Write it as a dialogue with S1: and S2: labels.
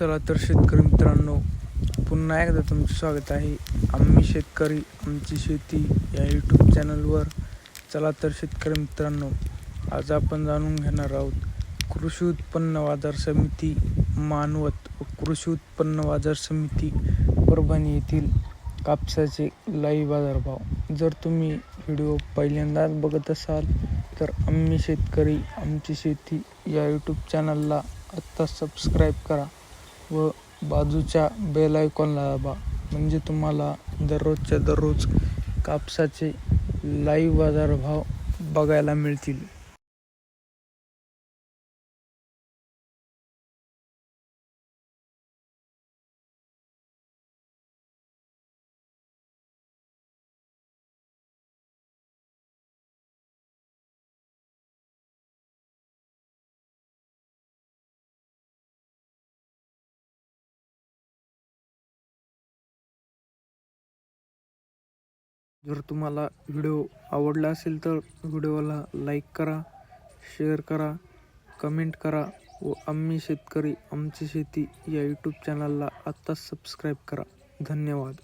S1: चला तर शेतकरी मित्रांनो पुन्हा एकदा तुमचं स्वागत आहे. आम्ही शेतकरी आमची शेती या यूट्यूब चॅनलवर चला तर शेतकरी मित्रांनो आज आपण जाणून घेणार आहोत कृषी उत्पन्न बाजार समिती मानवत व कृषी उत्पन्न बाजार समिती परभणी येथील कापसाचे लाईव्ह बाजारभाव. जर तुम्ही व्हिडिओ पहिल्यांदाच बघत असाल तर आम्ही शेतकरी आमची शेती या यूट्यूब चॅनलला आत्ता सबस्क्राईब करा. व बाजूच्या बेल आयकॉनला दाबा म्हणजे तुम्हाला दररोजच्या दररोज कापसाचे लाईव्ह बाजारभाव बघायला मिळतील. जर तुम्हाला व्हिडिओ आवडला असेल तर व्हिडिओला लाईक करा शेअर करा कमेंट करा व आम्ही शेतकरी आमची शेती या यूट्यूब चॅनलला आत्ताच सबस्क्राईब करा. धन्यवाद.